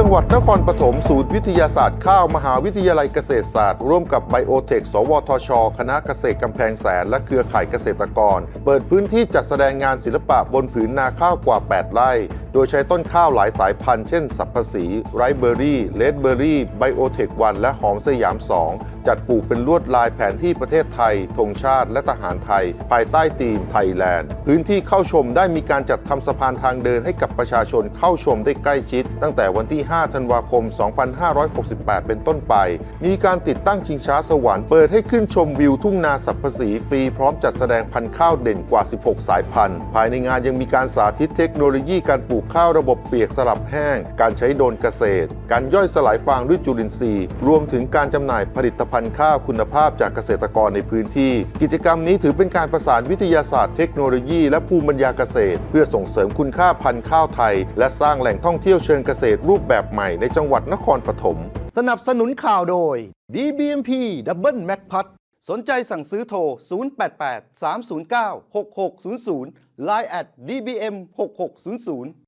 จังหวัดนครปฐมศูนย์วิทยาศาสตร์ข้าวมหาวิทยาลัยเกษตรศาสตร์ ร่วมกับไบโอเทค สวทช คณะเกษตรกำแพงแสน และเครือข่ายเกษตรกร เปิดพื้นที่จัดแสดงงานศิลปะบนผืนนาข้าวกว่า 8 ไร่โดยใช้ต้นข้าวหลายสายพันธุ์ เช่น สับปะสีไรเบอรี่ เลดเบอรี่ ไบโอเทควัน และหอมสยาม 2 จัดปลูกเป็นลวดลายแผนที่ประเทศไทย ธงชาติ และทหารไทย ภายใต้ธีมไทยแลนด์ พื้นที่เข้าชมได้มีการจัดทำสะพานทางเดินให้กับประชาชนเข้าชมได้ใกล้ชิด ตั้งแต่วันที่ 5 ธันวาคม 2568 เป็นต้นไป มีการติดตั้งชิงช้าสวรรค์เปิดให้ขึ้นชมวิวทุ่งนาสับปะสีฟรีพร้อมจัดแสดงพันธุ์ข้าวเด่นกว่า 16 สายพันธุ์ ภายในงานยังมีการสาธิตเทคโนโลยีการปลูกข้าวระบบเปียกสลับแห้ง การใช้โดนเกษตร การย่อยสลายฟางด้วยจุลินทรีย์ รวมถึงการจำหน่ายผลิตภัณฑ์ข้าวคุณภาพจากเกษตรกรในพื้นที่ กิจกรรมนี้ถือเป็นการประสานวิทยาศาสตร์เทคโนโลยี และภูมิปัญญาเกษตร เพื่อส่งเสริมคุณค่าพันธุ์ข้าวไทย และสร้างแหล่งท่องเที่ยวเชิงเกษตรรูปแบบใหม่ในจังหวัดนครปฐมสนับสนุนข่าวโดย DBMP Double Mac p a t สนใจสั่งซื้อโทร 088 309 6600 Line at DBM 6600